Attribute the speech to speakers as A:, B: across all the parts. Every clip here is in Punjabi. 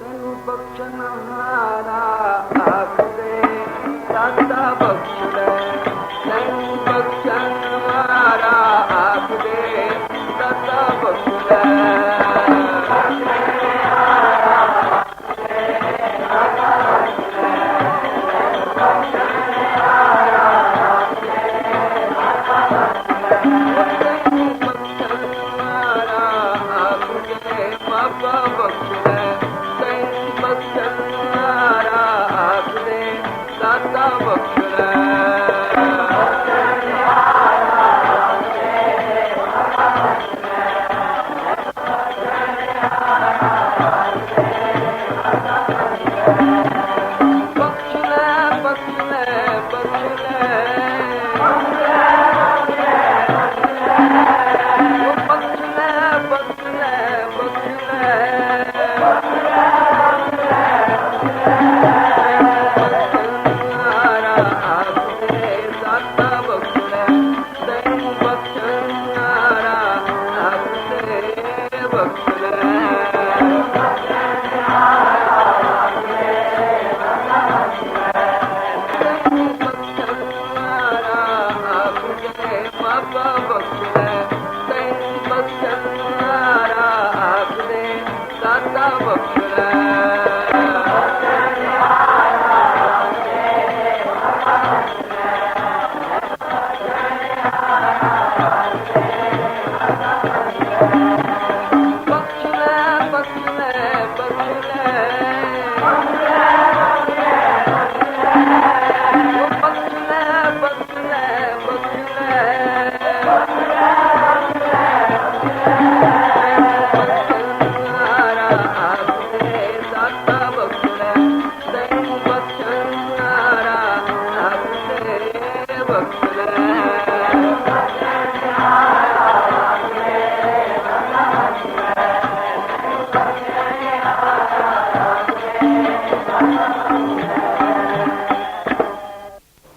A: ਤੈਨੂੰ ਬਖਸ਼ਣ ਹਾਰਾ ਆਖਦੇ ਦਾਤਾ ਬਖਸ਼ ਲੈ ਤੈਨੂੰ ਬਖਸ਼ਣ ਹਾਰਾ ਆਖਦੇ ਦਾਤਾ ਬਖਸ਼ ਲੈ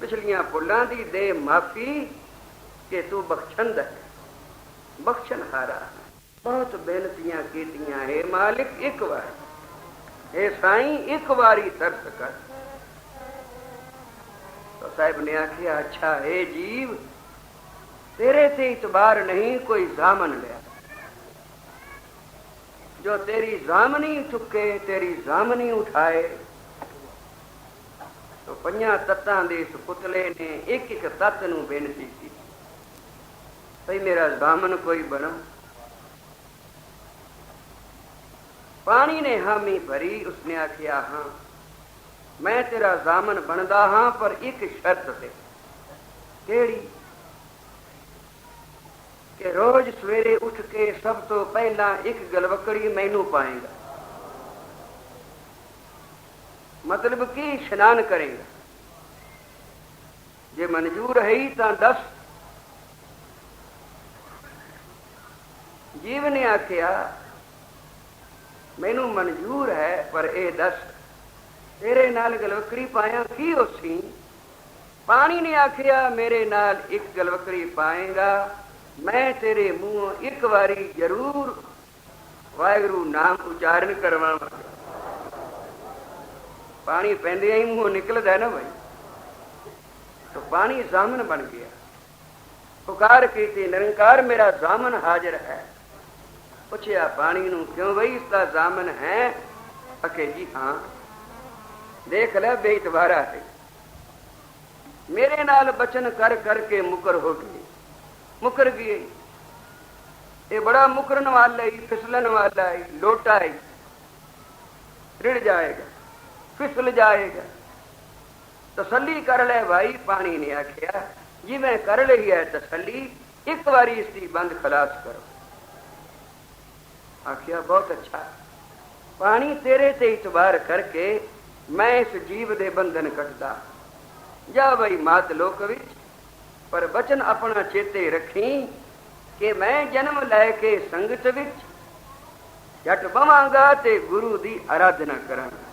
A: ਪਿਛਲੀਆਂ ਭੁੱਲਾਂ ਦੀ ਦੇ ਮਾਫੀ ਕਿ ਤੂੰ ਬਖਸ਼ੰਦ ਹੈ ਬਖਸ਼ਣ ਹਾਰਾ ਬਹੁਤ ਬੇਨਤੀਆਂ ਕੀਤੀਆਂ ਹੈ ਮਾਲਿਕ ਇੱਕ ਵਾਰ ਇਹ ਸਾਈਂ ਇੱਕ ਵਾਰੀ ਤਰਸ ਕਰ ਤਾਂ ਸਾਹਿਬ ਨੇ ਆਖਿਆ, ਅੱਛਾ ਹੈ ਜੀਵ, ਤੇਰੇ ਤੇ ਇਤਬਾਰ ਨਹੀਂ, ਕੋਈ ਜ਼ਾਮਨ ਲਿਆ। ਜੋ ਤੇਰੀ ਜ਼ਾਮਨੀ ਚੁੱਕੇ ਤੇਰੀ ਜ਼ਾਮਨੀ ਉਠਾਏ। ਤੋ ਪੰਜਾਂ ਤੱਤਾਂ ਦੇ ਇਸ ਪੁਤਲੇ ਨੇ ਇੱਕ ਇੱਕ ਤੱਤ ਨੂੰ ਬੇਨਤੀ ਕੀਤੀ। ਭਈ ਮੇਰਾ ਜ਼ਾਮਨ ਕੋਈ ਬਣਾ। ਪਾਣੀ ਨੇ ਹਾਮੀ ਭਰੀ, ਉਸਨੇ ਆਖਿਆ, ਹਾਂ ਮੈਂ ਤੇਰਾ ਜ਼ਾਮਨ ਬਣਦਾ ਹਾਂ ਪਰ ਇੱਕ ਸ਼ਰਤ ਤੇ। ਕਿਹੜੀ? ਕਿ ਰੋਜ਼ ਸਵੇਰੇ ਉੱਠ ਕੇ ਸਭ ਤੋਂ ਪਹਿਲਾਂ ਇੱਕ ਗਲਵਕੜੀ ਮੈਨੂੰ ਪਾਏਗਾ। ਮਤਲਬ ਕਿ ਇਸ਼ਨਾਨ ਕਰੇਗਾ? ਜੇ ਮਨਜ਼ੂਰ ਹੈ ਤਾਂ ਦੱਸ। ਜੀਵ ਨੇ ਆਖਿਆ, ਮੈਨੂੰ ਮਨਜ਼ੂਰ ਹੈ ਪਰ ਇਹ ਦੱਸ। ਤੇਰੇ ਨਾਲ ਗਲਵਕੜੀ ਪਾਇਆ ਕੀ ਉਸੀ? ਪਾਣੀ ਨੇ ਆਖਿਆ, ਮੇਰੇ ਨਾਲ ਇੱਕ ਗਲਵਕੜੀ ਪਾਏਗਾ। ਮੈਂ ਤੇਰੇ ਮੂੰਹੋਂ ਇੱਕ ਵਾਰੀ ਜ਼ਰੂਰ ਵਾਹਿਗੁਰੂ ਨਾਮ ਉਚਾਰਨ ਕਰਵਾਵਾਂਗਾ। ਪਾਣੀ ਪੈਂਦੇ ਹੀ ਮੂੰਹੋਂ ਨਿਕਲਦਾ ਨਾ ਭਾਈ ਤਾਂ ਪਾਣੀ ਜ਼ਾਮਨ ਬਣ ਗਿਆ। ਪੁਕਾਰ ਕੀਤੀ, ਨਿਰੰਕਾਰ ਮੇਰਾ ਜ਼ਾਮਨ ਹਾਜ਼ਰ ਹੈ। ਪੁੱਛਿਆ, ਪਾਣੀ ਨੂੰ ਕਿਉਂ ਬਈ ਇਸ ਦਾ ਜ਼ਾਮਨ ਹੈ? ਅਕੇ ਜੀ ਹਾਂ। ਦੇਖ ਲੈ ਬੇਇਤਬਾਰਾ ਹੈ। ਮੇਰੇ ਨਾਲ ਬਚਨ ਕਰ ਕਰਕੇ ਮੁਕਰ ਹੋ ਗਏ ਮੁਕਰ ਗਈ। ਇਹ ਬੜਾ ਮੁਕਰਨ ਵਾਲਾ ਹੀ, ਫਿਸਲਣ ਵਾਲਾ ਹੈ, ਲੋਟਾ ਹੈ। ਰਿੜ ਜਾਏਗਾ, ਫਿਸਲ ਜਾਏਗਾ। ਤਸੱਲੀ ਕਰ ਲੈ ਭਾਈ, ਪਾਣੀ ਨੇ ਆਖਿਆ। ਜਿਵੇਂ ਕਰ ਲਈ ਹੈ ਤਸੱਲੀ, ਇੱਕ ਵਾਰੀ ਇਸ ਦੀ ਬੰਦ ਖਲਾਸ ਕਰੋ। ਆਖਿਆ, ਬਹੁਤ ਅੱਛਾ। ਪਾਣੀ ਤੇਰੇ ਤੇ ਇਤਬਾਰ ਕਰਕੇ ਮੈਂ ਇਸ ਜੀਵ ਦੇ ਬੰਧਨ ਕੱਟਦਾ। ਜਾ ਬਈ ਮਾਤ ਲੋਕ ਵਿੱਚ, ਪਰ ਬਚਨ ਆਪਣਾ ਚੇਤੇ ਰੱਖੀ ਕਿ ਮੈਂ ਜਨਮ ਲੈ ਕੇ ਸੰਗਤ ਵਿੱਚ, ਜਟ ਬਵਾਂਗਾ ਤੇ ਗੁਰੂ ਦੀ ਆਰਾਧਨਾ ਕਰਾਂਗਾ।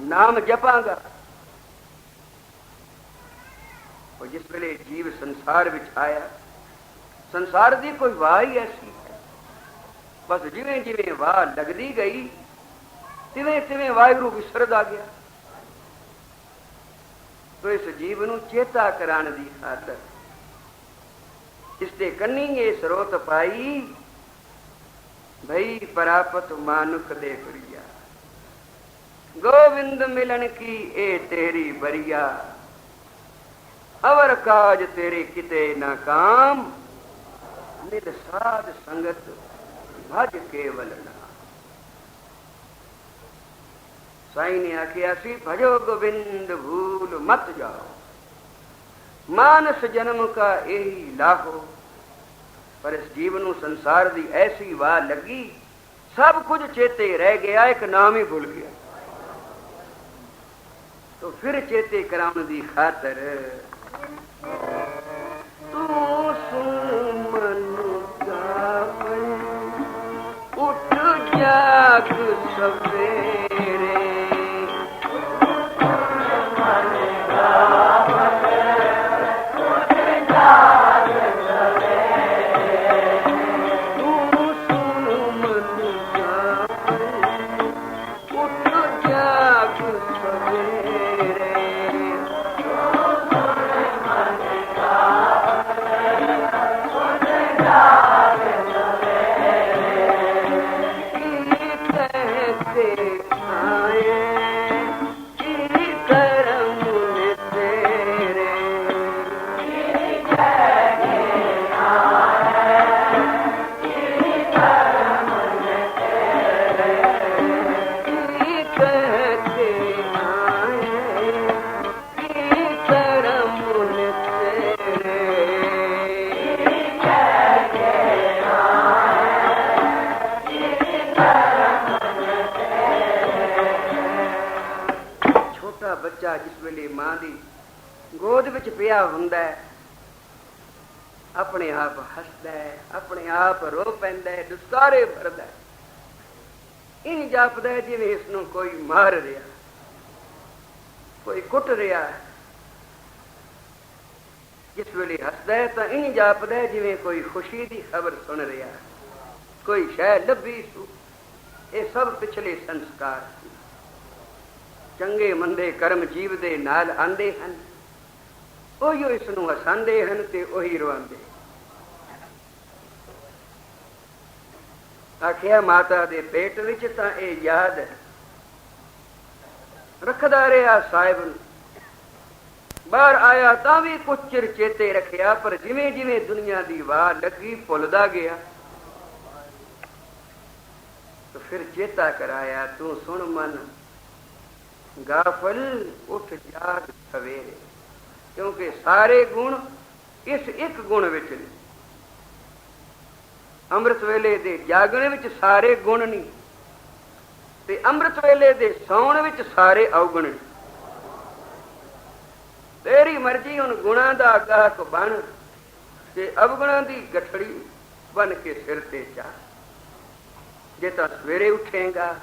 A: ਨਾਮ ਜਪਾਂਗਾ। ਉਹ ਜਿਸ ਵੇਲੇ ਜੀਵ ਸੰਸਾਰ ਵਿੱਚ ਆਇਆ, ਸੰਸਾਰ ਦੀ ਕੋਈ ਵਾਹ ਹੀ ਐਸੀ ਹੈ। ਬਸ ਜਿਵੇਂ ਜਿਵੇਂ ਵਾਹ ਲੱਗਦੀ ਗਈ ਤਿਵੇਂ ਤਿਵੇਂ ਵਾਹਿਗੁਰੂ ਵਿਸਰਦਾ ਗਿਆ। ਤੋ ਇਸ ਜੀਵ ਨੂੰ ਚੇਤਾ ਕਰਾਉਣ ਦੀ ਖਾਤਰ ਇਸ ਤੇ ਕੰਨੀ ਇਹ ਸਰੋਤ ਪਾਈ, ਭਈ ਪ੍ਰਾਪਤ ਮਾਨੁਖ ਦੇ ਪ੍ਰਿਆ ਗੋਵਿੰਦ ਮਿਲਣ ਕੀ ਇਹ ਤੇਰੀ ਬਰੀਆ। ਅਵਰ ਕਾਜ ਤੇਰੇ ਕਿਤੇ ਨਾ ਕਾਮ। ਨਿਰ ਸਾਧ ਸੰਗਤ ਭਜ ਕੇਵਲ ਨਾ ਸਾਈ ਨੇ ਆਖਿਆ ਸੀ, ਭਜੋ ਗੋਬਿੰਦ, ਭੂਲ ਮਤ ਜਾਓ। ਮਾਨਸ ਜਨਮ ਕਾ ਇਹੀ ਲਾਹੋ। ਪਰ ਇਸ ਜੀਵ ਨੂੰ ਸੰਸਾਰ ਦੀ ਐਸੀ ਵਾਹ ਲੱਗੀ, ਸਭ ਕੁਝ ਚੇਤੇ ਰਹਿ ਗਿਆ, ਇੱਕ ਨਾਮ ਹੀ ਭੁੱਲ ਗਿਆ। ਤੋ ਫਿਰ ਚੇਤੇ ਕਰਾਉਣ ਦੀ ਖਾਤਰ ਤੂੰ ਸੁਣ ਮਨ ਗਾਵਣ ਉੱਠ ਜਾਗ ਸਵੇਰੇ ਬੱਚਾ ਜਿਸ ਵੇਲੇ ਮਾਂ ਦੀ ਗੋਦ ਵਿੱਚ ਪਿਆ ਹੁੰਦਾ ਹੈ। ਆਪਣੇ ਆਪ ਹੱਸਦਾ ਹੈ, ਆਪਣੇ ਆਪ ਰੋ ਪੈਂਦਾ ਹੈ ਦੁਸਕਾਰੇ ਭਰਦਾ ਹੈ। ਇਹ ਜਾਪਦਾ ਜਿਵੇਂ ਇਸ ਨੂੰ ਕੋਈ ਮਾਰ ਰਿਹਾ, ਕੋਈ ਕੁੱਟ ਰਿਹਾ ਹੈ। ਜਿਸ ਵੇਲੇ ਹੱਸਦਾ ਹੈ ਤਾਂ ਇਹ ਜਾਪਦਾ ਜਿਵੇਂ ਕੋਈ ਖੁਸ਼ੀ ਦੀ ਖਬਰ ਸੁਣ ਰਿਹਾ ਕੋਈ ਸ਼ੈ ਲੱਭੀ ਸੂ, ਇਹ ਸਭ ਪਿਛਲੇ ਸੰਸਕਾਰ ਸੀ। ਚੰਗੇ ਮੰਦੇ ਕਰਮ ਜੀਵ ਦੇ ਨਾਲ ਆਂਦੇ ਹਨ। ਉਹੀ ਇਸ ਨੂੰ ਹਸਾਉਂਦੇ ਹਨ ਤੇ ਉਹੀ ਰਵਾਉਂਦੇ ਆਖਿਆ, ਮਾਤਾ ਦੇ ਪੇਟ ਵਿੱਚ ਤਾਂ ਇਹ ਯਾਦ ਰੱਖਦਾ ਰਿਹਾ ਸਾਹਿਬ ਨੂੰ। ਬਾਹਰ ਆਇਆ ਤਾਂ ਵੀ ਕੁਝ ਚਿਰ ਚੇਤੇ ਰੱਖਿਆ, ਪਰ ਜਿਵੇਂ ਜਿਵੇਂ ਦੁਨੀਆ ਦੀ ਵਾਹ ਲੱਗੀ, ਭੁੱਲਦਾ ਗਿਆ। ਤਾਂ ਫਿਰ ਚੇਤਾ ਕਰਾਇਆ, ਤੂੰ ਸੁਣ ਮਨ ਗਾਫਲ ਉੱਠ ਜਾਗ ਸਵੇਰੇ। ਕਿਉਂਕਿ ਸਾਰੇ ਗੁਣ ਇਸ ਇੱਕ ਗੁਣ ਵਿੱਚ ਨੇ। ਅੰਮ੍ਰਿਤ ਵੇਲੇ ਦੇ ਜਾਗਣ ਵਿੱਚ ਸਾਰੇ ਗੁਣ ਨਹੀਂ ਤੇ ਅੰਮ੍ਰਿਤ ਵੇਲੇ ਦੇ ਸੌਣ ਵਿੱਚ ਸਾਰੇ ਔਗਣ ਨੇ। ਤੇਰੀ ਮਰਜ਼ੀ ਹੁਣ ਗੁਣਾਂ ਦਾ ਗਾਹਕ ਬਣ ਤੇ ਅਵਗੁਣਾ ਦੀ ਗਠੜੀ ਬਣ ਕੇ ਸਿਰ ਤੇ ਚਾ ਜੇ ਤਾਂ ਸਵੇਰੇ ਉਠੇਗਾ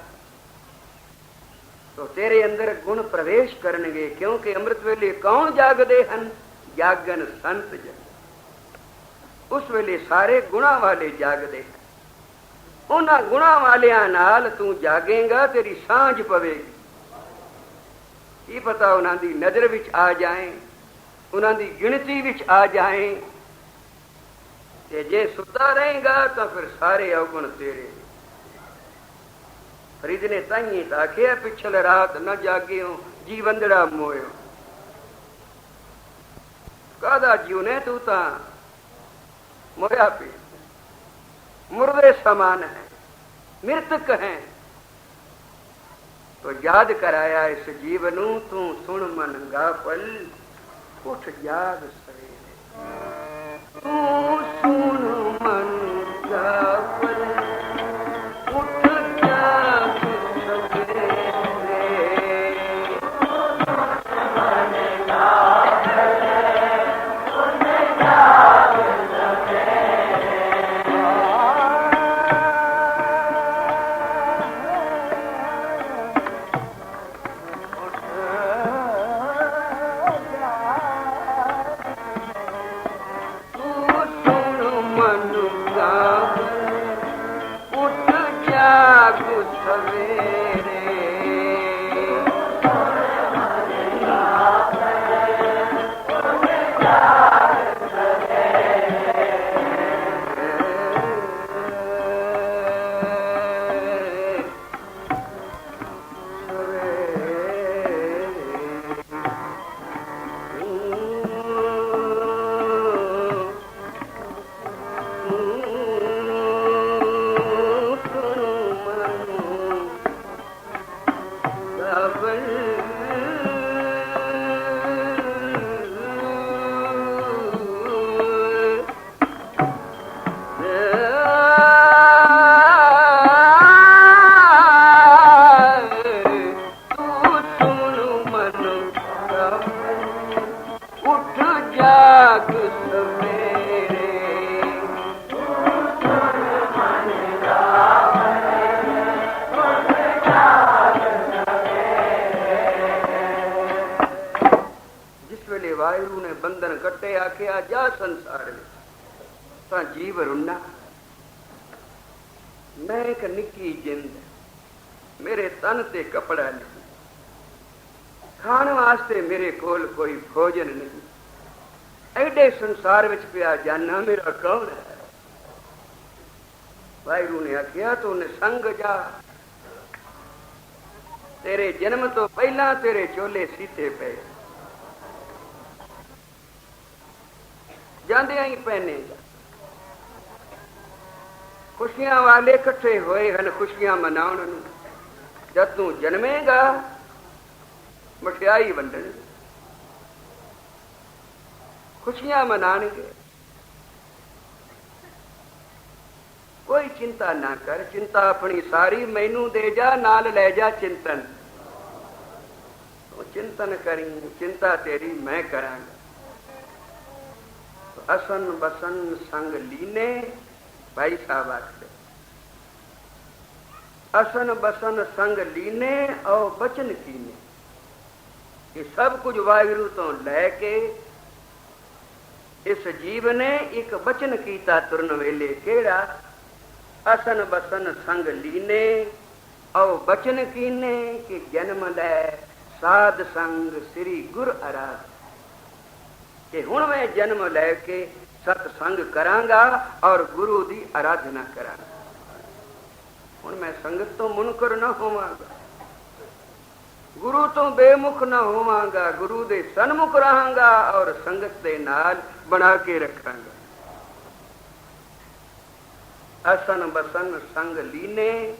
A: ਤੋ ਤੇਰੇ ਅੰਦਰ ਗੁਣ ਪ੍ਰਵੇਸ਼ ਕਰਨਗੇ ਕਿਉਂਕਿ ਅੰਮ੍ਰਿਤ ਵੇਲੇ ਕੌਣ ਜਾਗਦੇ ਹਨ ਜਾਗਨ ਸੰਤ ਜਨ ਉਸ ਵੇਲੇ ਸਾਰੇ ਗੁਣਾ ਵਾਲੇ ਜਾਗਦੇ ਹਨ ਉਹਨਾਂ ਗੁਣਾ ਵਾਲਿਆਂ ਨਾਲ ਤੂੰ ਜਾਗੇਗਾ ਤੇਰੀ ਸਾਂਝ ਪਵੇਗੀ ਕੀ ਪਤਾ ਉਹਨਾਂ ਦੀ ਨਜ਼ਰ ਵਿੱਚ ਆ ਜਾਏ ਉਹਨਾਂ ਦੀ ਗਿਣਤੀ ਵਿੱਚ ਆ ਜਾਏ ਤੇ ਜੇ ਸੁੱਤਾ ਰਹੇਗਾ ਤਾਂ ਫਿਰ ਸਾਰੇ ਔਗਣ ਤੇਰੇ ਫਰੀਦ ਨੇ ਤਾਈਏ ਤਾਂ ਆਖਿਆ, ਪਿਛਲ ਰਾਤ ਨਾ ਜਾਗਿਓ ਜੀਵੰਦੜਾ ਮੋਇਓ। ਕਾਦਾ ਜੀਵਨੇ ਤੂੰ ਤਾਂ? ਮੋਇਆ ਪੀ। ਮੁਰਦੇ ਸਮਾਨ ਹੈ, ਮ੍ਰਿਤਕ ਹੈ। ਤੋ ਯਾਦ ਕਰਾਇਆ ਇਸ ਜੀਵ ਨੂੰ, ਤੂੰ ਸੁਣ ਮਨ ਗਾਫਲ ਉੱਠ ਜਾਗ ਸਵੇਰੇ। ਤੂੰ ਬੰਧਨ ਆਖਿਆ, ਜਾ ਸੰਸਾਰ ਵਿੱਚ। ਤਾਂ ਜੀਵ ਰੁੰਨਾ। ਮੈਂ ਇੱਕ ਨਿੱਕੀ ਜਿੰਦ, ਮੇਰੇ ਤਨ ਤੇ ਕਪੜਾ ਨਹੀਂ। ਖਾਣ ਵਾਸਤੇ ਮੇਰੇ ਕੋਲ ਕੋਈ ਭੋਜਨ ਨਹੀਂ। ਐਡੇ ਸੰਸਾਰ ਵਿੱਚ ਪਿਆ ਜਾਨਾ, ਮੇਰਾ ਕੌਣ ਹੈ? ਵਾਹਿਗੁਰੂ ਨੇ ਆਖਿਆ, ਤੂੰ ਨਿਸੰਗ ਜਾ। ਤੇਰੇ ਜਨਮ ਤੋਂ ਪਹਿਲਾਂ ਤੇਰੇ ਚੋਲੇ ਸੀਤੇ ਪਏ। ਜਾਂਦਿਆਂ ਹੀ ਪਹਿਨੇ ਜਾ ਖੁਸ਼ੀਆਂ ਵਾਲੇ ਇਕੱਠੇ ਹੋਏ ਹਨ, ਖੁਸ਼ੀਆਂ ਮਨਾਉਣ ਨੂੰ। ਜਦ ਤੂੰ ਜਨਮੇਗਾ, ਮਠਿਆਈ ਵੰਡਣ। ਖੁਸ਼ੀਆਂ ਮਨਾਣਗੇ। ਕੋਈ ਚਿੰਤਾ ਨਾ ਕਰ, ਚਿੰਤਾ ਆਪਣੀ ਸਾਰੀ ਮੈਨੂੰ ਦੇ ਜਾ, ਨਾਲ ਲੈ ਜਾ ਚਿੰਤਨ। ਉਹ ਚਿੰਤਨ ਕਰੀ, ਚਿੰਤਾ ਤੇਰੀ ਮੈਂ ਕਰਾਂਗਾ। ਅਸਨ ਬਸਨ ਸੰਗ ਲੀਨੇ ਭਾਈ ਸਾਹਿਬ ਆਖਦੇ। ਅਸਨ ਬਸਨ ਸੰਗ ਲੀਨੇ ਔ ਬਚਨ ਕੀਨੇ। ਇਹ ਸਭ ਕੁਝ ਵਾਹਿਗੁਰੂ ਤੋਂ ਲੈ ਕੇ ਇਸ ਜੀਵ ਨੇ ਇੱਕ ਬਚਨ ਕੀਤਾ ਤੁਰਨ ਵੇਲੇ, ਕਿਹੜਾ? ਅਸਨ ਬਸਨ ਸੰਗ ਲੀਨੇ ਔ ਬਚਨ ਕੀਨੇ, ਕਿ ਜਨਮ ਲੈ ਸਾਧ ਸੰਗ ਸ੍ਰੀ ਗੁਰ ਅਰਾਧ ਕਿ ਹੁਣ ਮੈਂ ਜਨਮ ਲੈ ਕੇ ਸਤ ਸੰਗ ਕਰਾਂਗਾ ਔਰ ਗੁਰੂ ਦੀ ਆਰਾਧਨਾ ਕਰਾਂਗਾ। ਹੁਣ ਮੈਂ ਸੰਗਤ ਤੋਂ ਮੁਨਕਰ ਨਾ ਹੋਵਾਂਗਾ। ਗੁਰੂ ਤੋਂ ਬੇਮੁਖ ਨਾ ਹੋਵਾਂਗਾ। ਗੁਰੂ ਦੇ ਸਨਮੁਖ ਰਹਾਂਗਾ ਔਰ ਸੰਗਤ ਦੇ ਨਾਲ ਬਣਾ ਕੇ ਰੱਖਾਂਗਾ। ਅਸਨ ਬਸਨ ਸੰਗ ਲੀਨੇ,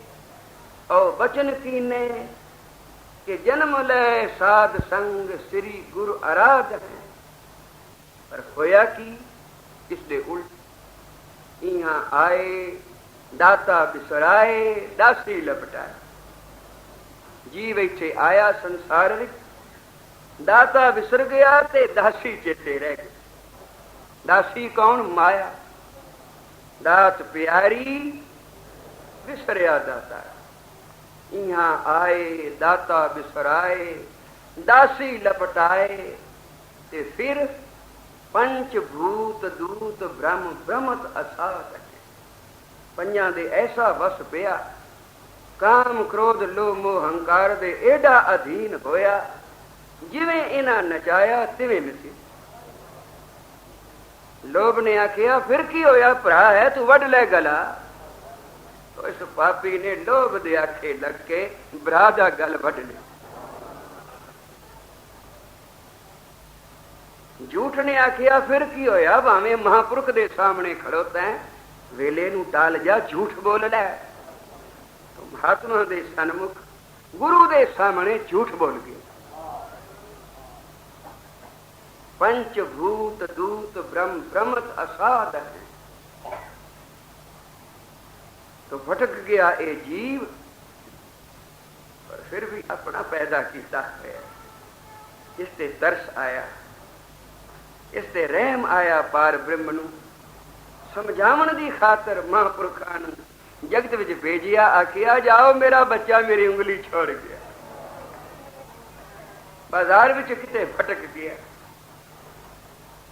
A: ਔ ਬਚਨ ਕੀਨੇ, ਕਿ ਜਨਮ ਲੈ ਸਾਧ ਸੰਗ ਸ੍ਰੀ ਗੁਰੂ ਆਰਾਧ ਪਰ ਹੋਇਆ ਕੀ? ਇਸ ਦੇ ਉਲਟ ਇਹਾਂ ਆਏ, ਦਾਤਾ ਬਿਸਰਾਏ, ਦਾਸੀ ਲਪਟਾਏ। ਜੀਵ ਇੱਥੇ ਆਇਆ ਸੰਸਾਰ ਵਿੱਚ, ਦਾਤਾ ਵਿਸਰ ਗਿਆ ਤੇ ਦਾਸੀ ਚੇਤੇ ਰਹਿ ਗਈ ਦਾਸੀ ਕੌਣ? ਮਾਇਆ। ਦਾਤ ਪਿਆਰੀ, ਵਿਸਰਿਆ ਦਾਤਾ। ਇਹਾਂ ਆਏ, ਦਾਤਾ ਬਿਸਰਾਏ, ਦਾਸੀ ਲਪਟਾਏ ਤੇ ਫਿਰ ਪੰਚ ਭੂਤ ਦੂਤ ਬ੍ਰਹਮ ਬ੍ਰਹਮਤ ਅਸਾਧ ਪੰਜਾਂ ਦੇ ਐਸਾ ਵਸ ਪਿਆ, ਕਾਮ ਕ੍ਰੋਧ ਲੋਭ ਮੋਹ ਹੰਕਾਰ ਦੇ ਐਡਾ ਅਧੀਨ ਹੋਇਆ, ਜਿਵੇਂ ਇਹਨਾਂ ਨਚਾਇਆ ਤਿਵੇਂ ਨਚੀ ਲੋਭ ਨੇ ਆਖਿਆ, ਫਿਰ ਕੀ ਹੋਇਆ ਭਰਾ, ਹੈ ਤੂੰ ਵੱਢ ਲੈ ਗਲਾ? ਉਸ ਪਾਪੀ ਨੇ ਲੋਭ ਦੇ ਆਖੇ ਲੱਗ ਕੇ ਭਰਾ ਦਾ ਗਲ ਵੱਢ ਲਿਆ। ਝੂਠ ਨੇ ਆਖਿਆ ਫਿਰ ਕੀ ਹੋਇਆ ਭਾਵੇਂ ਮਹਾਪੁਰਖ ਦੇ ਸਾਹਮਣੇ ਖੜੋਤਾ ਹੈ ਵੇਲੇ ਨੂੰ ਟਾਲ ਜਾ ਝੂਠ ਬੋਲ ਲੈ ਤੂੰ ਮਹਾਤਮਾ ਦੇ ਸਨਮੁਖ ਗੁਰੂ ਦੇ ਸਾਹਮਣੇ ਝੂਠ ਬੋਲ ਗਿਆ ਪੰਚ ਭੂਤ ਦੂਤ ਬ੍ਰਹਮ ਬ੍ਰਹਮਤ ਅਸਾਧ ਹੈ तो भटक गया ये जीव पर फिर भी अपना पैदा किया है इस ते तरस आया ਇਸ ਤੇ ਰਹਿਮ ਆਇਆ ਪਾਰ ਬ੍ਰਹਮ ਨੂੰ। ਸਮਝਾਉਣ ਦੀ ਖਾਤਰ ਮਹਾਂਪੁਰਖਾਂ ਨੂੰ ਜਗਤ ਵਿੱਚ ਭੇਜਿਆ, ਆਖਿਆ, ਜਾਓ, ਮੇਰਾ ਬੱਚਾ ਮੇਰੀ ਉਂਗਲੀ ਛੋੜ ਗਿਆ। ਬਾਜ਼ਾਰ ਵਿੱਚ ਕਿਤੇ ਫਟਕ ਗਿਆ।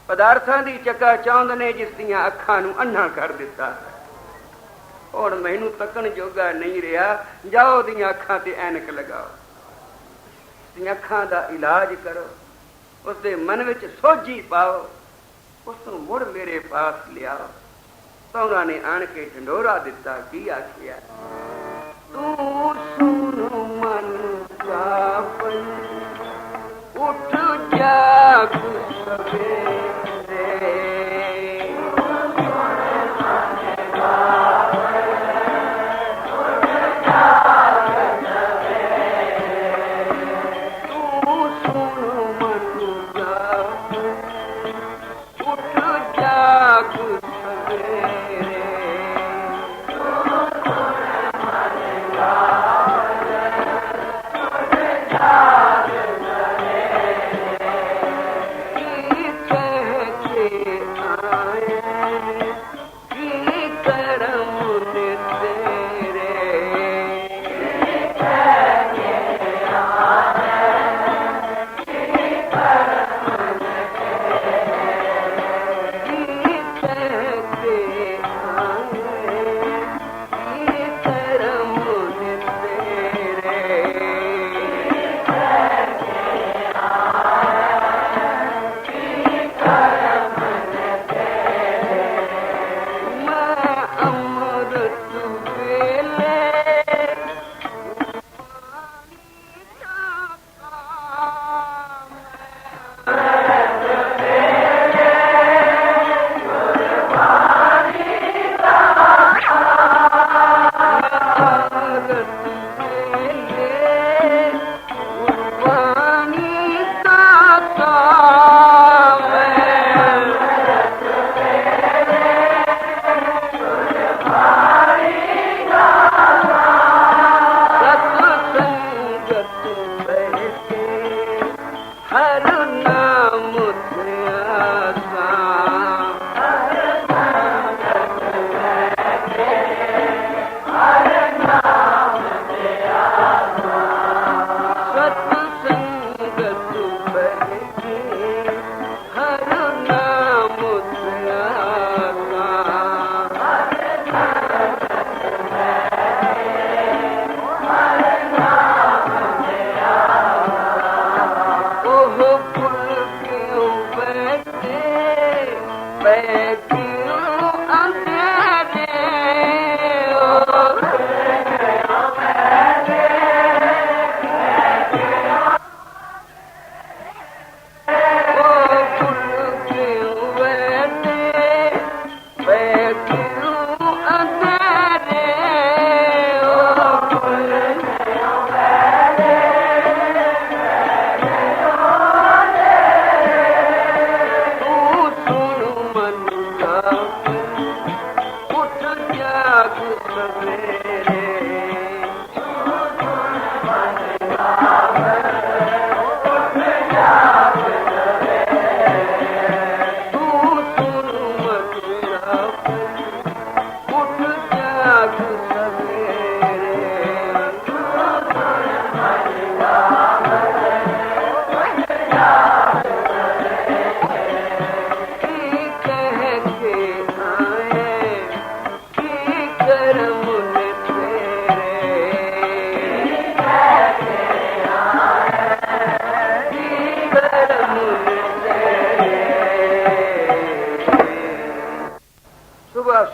A: ਪਦਾਰਥਾਂ ਦੀ ਚੱਕਾ ਚੌਂਦ ਨੇ ਜਿਸ ਦੀਆਂ ਅੱਖਾਂ ਨੂੰ ਅੰਨਾ ਕਰ ਦਿੱਤਾ। ਹੁਣ ਮੈਨੂੰ ਤੱਕਣ ਜੋਗਾ ਨਹੀਂ ਰਿਹਾ। ਜਾਓ ਦੀਆਂ ਅੱਖਾਂ ਤੇ ਐਨਕ ਲਗਾਓ। ਦੀਆਂ ਅੱਖਾਂ ਦਾ ਇਲਾਜ ਕਰੋ। ਉਸ ਦੇ ਮਨ ਵਿੱਚ ਸੋਝੀ ਪਾਓ ਉਸ ਨੂੰ ਮੁੜ ਮੇਰੇ ਪਾਸ ਲਿਆਓ। ਤਾਂ ਉਹਨਾਂ ਨੇ ਆਣ ਕੇ ਢੰਡੋਰਾ ਦਿੱਤਾ, ਕੀ ਆਖਿਆ? ਤੂੰ ਸੁਣ ਮਨ ਕਾਪਨ ਉੱਠ ਜਾਗ ਸਵੇਰੇ।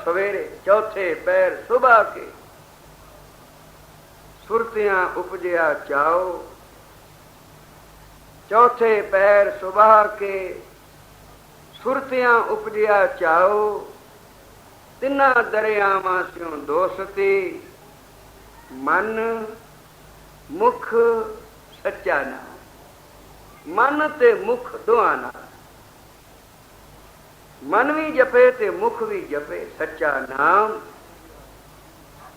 A: ਸਵੇਰੇ ਚੌਥੇ ਪੈਰ ਸੁਬਾ ਕੇ। ਸੁਰਤਿਆਂ ਉਪਜਿਆ ਚਾਓ। ਚੌਥੇ ਪੈਰ ਸੁਬਾ ਕੇ ਸੁਰਤਿਆਂ ਉਪਜਿਆ ਚਾਓ। ਤਿੰਨਾਂ ਦਰਿਆਵਾਂ ਸਿਓ ਦੋਸਤੀ। ਮਨ, ਮੁਖ, ਸੱਚਾ ਨਾਮ। ਮਨ ਤੇ ਮੁਖ ਦੋਹਾਂ ਨਾਲ ਮਨ ਵੀ ਜਪੇ ਤੇ ਮੁਖ ਵੀ ਜਪੇ, ਸੱਚਾ ਨਾਮ।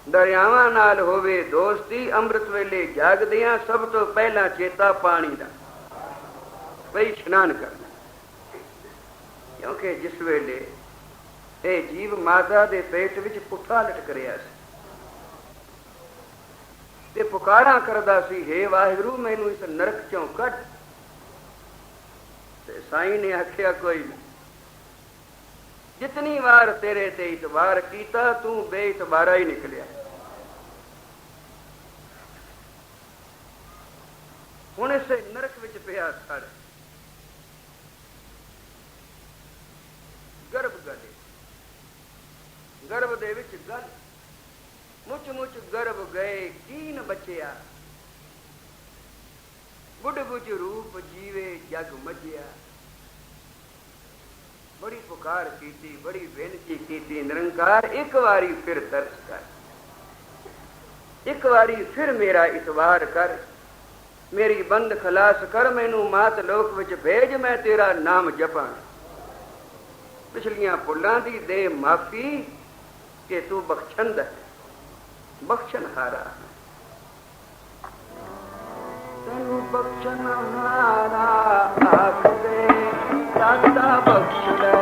A: ਦਰਿਆਵਾਂ ਨਾਲ ਹੋਵੇ ਦੋਸਤੀ, ਅੰਮ੍ਰਿਤ ਵੇਲੇ ਜਾਗਦਿਆਂ ਸਭ ਤੋਂ ਪਹਿਲਾਂ ਚੇਤਾ ਪਾਣੀ ਦਾ। ਭਈ ਇਸ਼ਨਾਨ ਕਰਨਾ। ਕਿਉਂਕਿ ਜਿਸ ਵੇਲੇ ਇਹ ਜੀਵ ਮਾਤਾ ਦੇ ਪੇਟ ਵਿੱਚ ਪੁੱਠਾ ਲਟਕ ਰਿਹਾ ਸੀ ਤੇ ਪੁਕਾਰਾਂ ਕਰਦਾ ਸੀ हे ਵਾਹਿਗੁਰੂ, ਮੈਨੂੰ ਇਸ ਨਰਕ ਚੋਂ ਕੱਢ। ਤੇ ਸਾਈਂ ਨੇ ਆਖਿਆ, ਕੋਈ ਨਹੀਂ ਜਿਤਨੀ ਵਾਰ ਤੇਰੇ ਤੇ ਇਤਬਾਰ ਕੀਤਾ ਤੂੰ ਬੇਇਤਬਾਰਾ ਹੀ ਨਿਕਲਿਆ ਹੁਣ ਇਸੇ ਨਰਕ ਵਿੱਚ ਪਿਆ ਸੜ ਗਰਭ ਗਲੇ ਗਰਭ ਦੇ ਵਿੱਚ ਗਲ ਮੁੱਚ ਮੁੱਚ ਗਰਭ ਗਏ ਕੀਨ ਬਚਿਆ ਬੁੱਢ ਬੁੱਝ ਰੂਪ ਜੀਵੇ ਜਗ ਮਜਿਆ ਬੜੀ ਪੁਕਾਰ ਕੀਤੀ, ਬੜੀ ਬੇਨਤੀ ਕੀਤੀ, ਨਿਰੰਕਾਰ ਇੱਕ ਵਾਰੀ ਫਿਰ ਤਰਸ ਕਰ। ਇੱਕ ਵਾਰੀ ਫਿਰ ਮੇਰਾ ਇਤਵਾਰ ਕਰ। ਮੇਰੀ ਬੰਦ ਖਲਾਸ ਕਰ, ਮੈਨੂੰ ਮਾਤ ਲੋਕ ਵਿੱਚ ਭੇਜ, ਮੈਂ ਤੇਰਾ ਨਾਮ ਜਪਾਂ। ਪਿਛਲੀਆਂ ਭੁੱਲਾਂ ਦੀ ਦੇ ਮਾਫੀ ਕਿ ਤੂੰ ਬਖਸ਼ੰਦ ਹੈ, ਬਖਸ਼ਣ ਹਾਰਾ ਤੈਨੂੰ ਬਖਸ਼ਣ ਹਾਰਾ ਆਖਦੇ ਦਾਤਾ